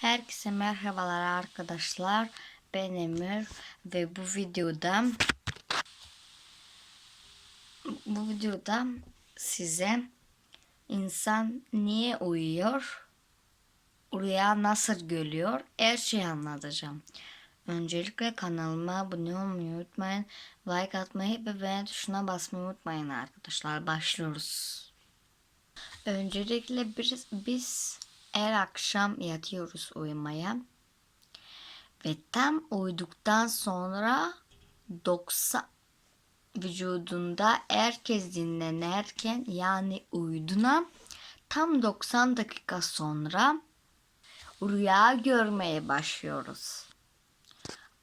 Herkese merhabalar arkadaşlar. Ben Emir ve bu videoda bu videoda size insan niye uyuyor, rüya nasıl görüyor her şeyi anlatacağım. Öncelikle kanalıma abone olmayı unutmayın. Like atmayı ve beğen tuşuna basmayı unutmayın arkadaşlar. Başlıyoruz. Öncelikle biz, biz her akşam yatıyoruz uyumaya. Ve tam uyuduktan sonra 90 vücudunda herkes dinlenirken yani uyuduğuna tam 90 dakika sonra rüya görmeye başlıyoruz.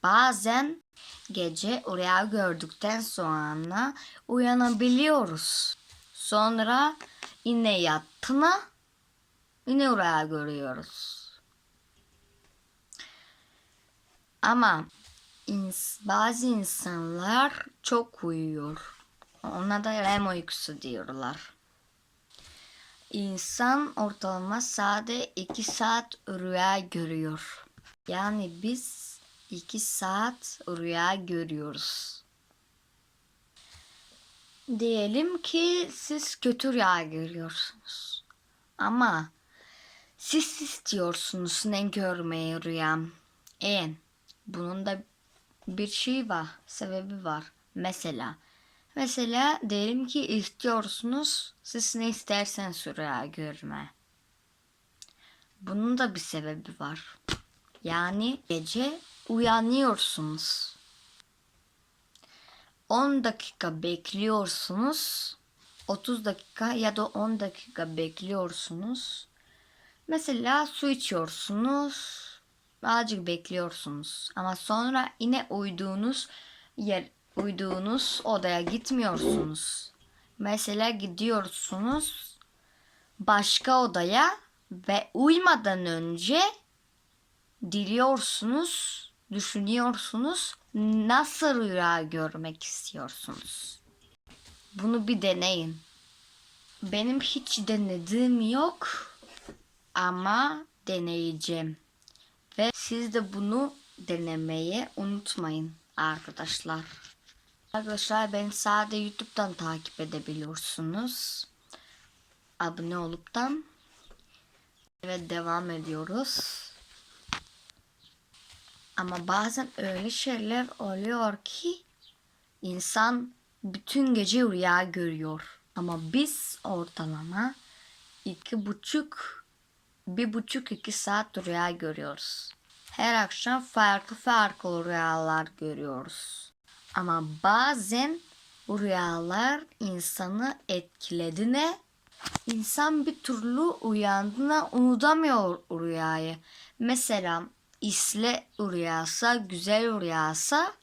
Bazen gece rüya gördükten sonra uyanabiliyoruz. Sonra yine yattığına yine rüya görüyoruz. Ama ins- bazı insanlar çok uyuyor. Ona da REM uykusu diyorlar. İnsan ortalama sade 2 saat rüya görüyor. Yani biz 2 saat rüya görüyoruz. Diyelim ki siz kötü rüya görüyorsunuz. Ama siz istiyorsunuz ne görmeyi rüyam. E, bunun da bir şey var, sebebi var. Mesela, mesela diyelim ki istiyorsunuz, siz ne isterseniz rüya görme. Bunun da bir sebebi var. Yani gece uyanıyorsunuz. 10 dakika bekliyorsunuz. 30 dakika ya da 10 dakika bekliyorsunuz. Mesela su içiyorsunuz. Azıcık bekliyorsunuz. Ama sonra yine uyduğunuz yer uyduğunuz odaya gitmiyorsunuz. Mesela gidiyorsunuz başka odaya ve uyumadan önce diliyorsunuz, düşünüyorsunuz nasıl rüya görmek istiyorsunuz. Bunu bir deneyin. Benim hiç denediğim yok ama deneyeceğim. Ve siz de bunu denemeyi unutmayın arkadaşlar. Arkadaşlar beni sadece YouTube'dan takip edebiliyorsunuz. Abone oluptan. Evet devam ediyoruz. Ama bazen öyle şeyler oluyor ki insan bütün gece rüya görüyor. Ama biz ortalama iki buçuk, bir buçuk iki saat rüya görüyoruz. Her akşam farklı farklı rüyalar görüyoruz. Ama bazen bu rüyalar insanı etkilediğine insan bir türlü uyandığına unutamıyor rüyayı. Mesela isle rüyasa, güzel rüyasa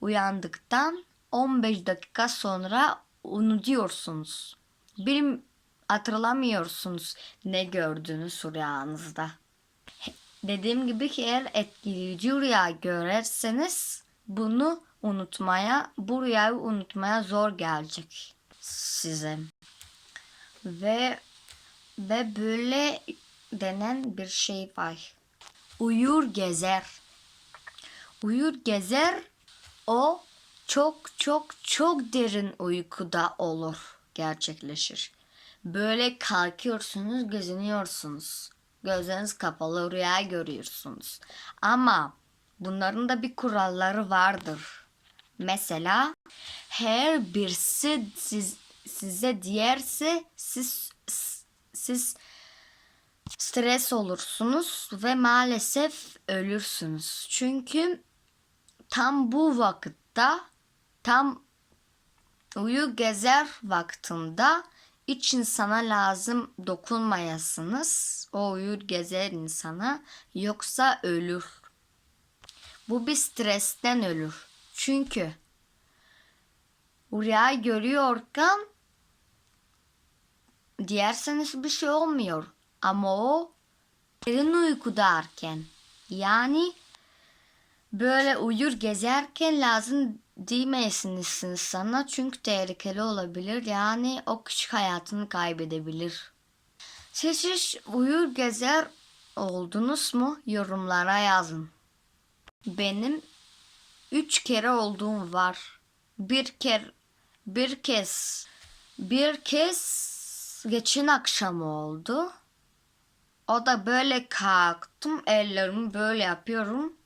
uyandıktan 15 dakika sonra unutuyorsunuz. Bir hatırlamıyorsunuz ne gördüğünüz rüyanızda. Dediğim gibi ki eğer etkileyici rüya görerseniz bunu unutmaya, bu rüyayı unutmaya zor gelecek size. Ve ve böyle denen bir şey var. Uyur gezer. Uyur gezer o çok çok çok derin uykuda olur, gerçekleşir. Böyle kalkıyorsunuz, geziniyorsunuz. Gözleriniz kapalı rüya görüyorsunuz. Ama bunların da bir kuralları vardır. Mesela her birisi siz, size diyerse siz siz stres olursunuz ve maalesef ölürsünüz. Çünkü tam bu vakitte tam uyu gezer vaktinde iç insana lazım dokunmayasınız. O uyur gezer insana yoksa ölür. Bu bir stresten ölür. Çünkü rüya görüyorken diyerseniz bir şey olmuyor. Ama o derin uykudarken yani böyle uyur gezerken lazım değmeyesiniz sana çünkü tehlikeli olabilir. Yani o kişi hayatını kaybedebilir. Siz hiç uyur gezer oldunuz mu? Yorumlara yazın. Benim üç kere olduğum var. Bir kere bir kez bir kez geçen akşam oldu. O da böyle kalktım ellerimi böyle yapıyorum.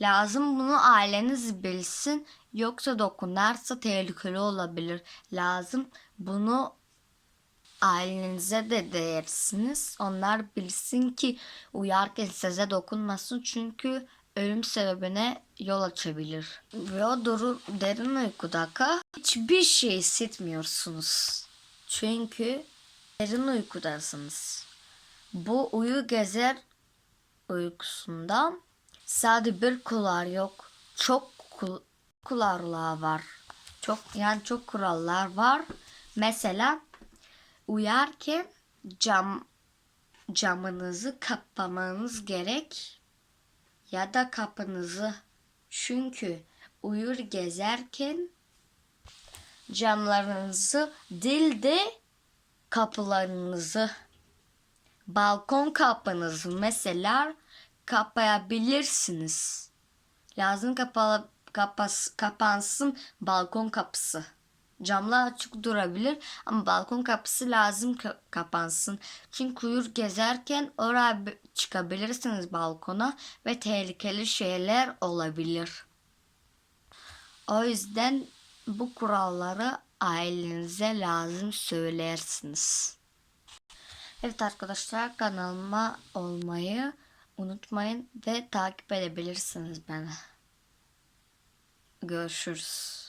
Lazım bunu aileniz bilsin. Yoksa dokunarsa tehlikeli olabilir. Lazım bunu ailenize de dersiniz. Onlar bilsin ki uyarken size dokunmasın. Çünkü ölüm sebebine yol açabilir. Ve o duru, derin uykudaka hiçbir şey hissetmiyorsunuz. Çünkü derin uykudasınız. Bu uyu gezer uykusunda sadece bir kular yok. Çok kul kurallar var. Çok yani çok kurallar var. Mesela uyarken cam camınızı kapamanız gerek ya da kapınızı. Çünkü uyur gezerken camlarınızı değil de kapılarınızı balkon kapınızı mesela kapayabilirsiniz. Lazım kapalı, kapas, kapansın balkon kapısı. Camlar açık durabilir ama balkon kapısı lazım ka- kapansın. Çünkü uyur gezerken oraya çıkabilirsiniz balkona ve tehlikeli şeyler olabilir. O yüzden bu kuralları ailenize lazım söylersiniz. Evet arkadaşlar kanalıma olmayı unutmayın ve takip edebilirsiniz beni. Görüşürüz.